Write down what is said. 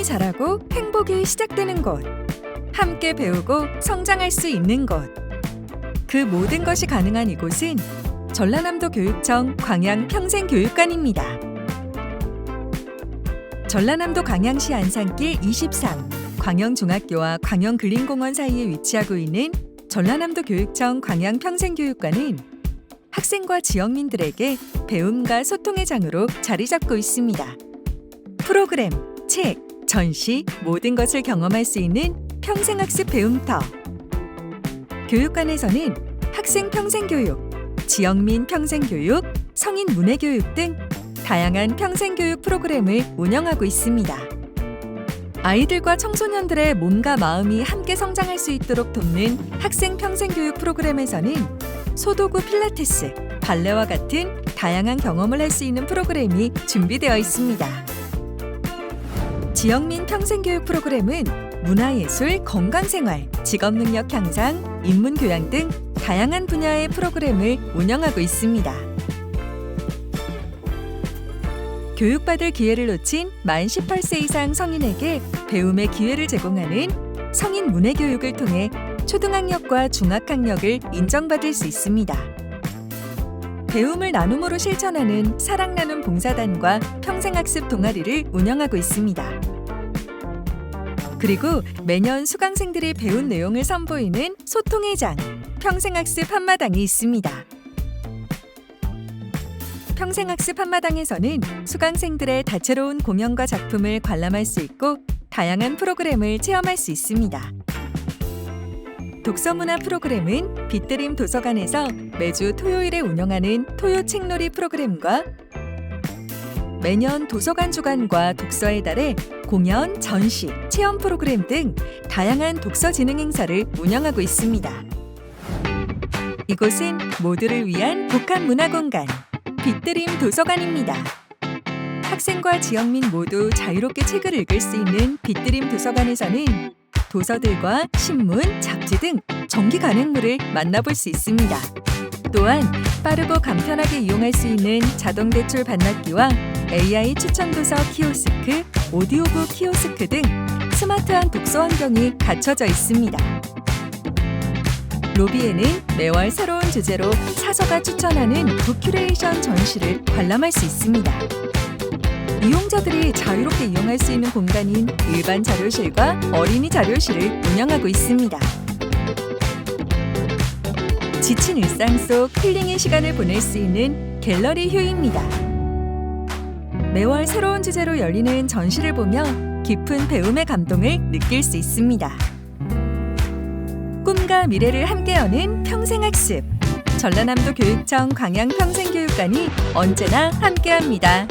꿈이 자라고 행복이 시작되는 곳. 함께 배우고 성장할 수 있는 곳. 그 모든 것이 가능한 이곳은 전라남도 교육청 광양 평생교육관입니다. 전라남도 광양시 안산길 23 광영중학교와 광영근린공원 사이에 위치하고 있는 전라남도 교육청 광양 평생교육관은 학생과 지역민들에게 배움과 소통의 장으로 자리 잡고 있습니다. 프로그램, 책, 전시 모든 것을 경험할 수 있는 평생학습 배움터. 교육관에서는 학생 평생교육, 지역민 평생교육, 성인 문해교육 등 다양한 평생교육 프로그램을 운영하고 있습니다. 아이들과 청소년들의 몸과 마음이 함께 성장할 수 있도록 돕는 학생 평생교육 프로그램에서는 소도구 필라테스, 발레와 같은 다양한 경험을 할 수 있는 프로그램이 준비되어 있습니다. 지역민 평생교육 프로그램은 문화예술, 건강생활, 직업능력 향상, 인문교양 등 다양한 분야의 프로그램을 운영하고 있습니다. 교육받을 기회를 놓친 만 18세 이상 성인에게 배움의 기회를 제공하는 성인 문해교육을 통해 초등학력과 중학학력을 인정받을 수 있습니다. 배움을 나눔으로 실천하는 사랑 나눔 봉사단과 평생학습 동아리를 운영하고 있습니다. 그리고 매년 수강생들이 배운 내용을 선보이는 소통의 장, 평생학습 한마당이 있습니다. 평생학습 한마당에서는 수강생들의 다채로운 공연과 작품을 관람할 수 있고 다양한 프로그램을 체험할 수 있습니다. 독서문화 프로그램은 빛드림 도서관에서 매주 토요일에 운영하는 토요 책놀이 프로그램과 매년 도서관 주간과 독서의 달에 공연, 전시, 체험 프로그램 등 다양한 독서 진흥 행사를 운영하고 있습니다. 이곳은 모두를 위한 복합 문화 공간 빛드림 도서관입니다. 학생과 지역민 모두 자유롭게 책을 읽을 수 있는 빛드림 도서관에서는 도서들과 신문, 잡지 등 정기 간행물을 만나볼 수 있습니다. 또한 빠르고 간편하게 이용할 수 있는 자동 대출 반납기와 AI 추천 도서 키오스크, 오디오북 키오스크 등 스마트한 독서 환경이 갖춰져 있습니다. 로비에는 매월 새로운 주제로 사서가 추천하는 북큐레이션 전시를 관람할 수 있습니다. 이용자들이 자유롭게 이용할 수 있는 공간인 일반 자료실과 어린이 자료실을 운영하고 있습니다. 지친 일상 속 힐링의 시간을 보낼 수 있는 갤러리 휴입니다. 매월 새로운 주제로 열리는 전시를 보며 깊은 배움의 감동을 느낄 수 있습니다. 꿈과 미래를 함께 여는 평생학습. 전라남도 교육청 광양평생교육관이 언제나 함께합니다.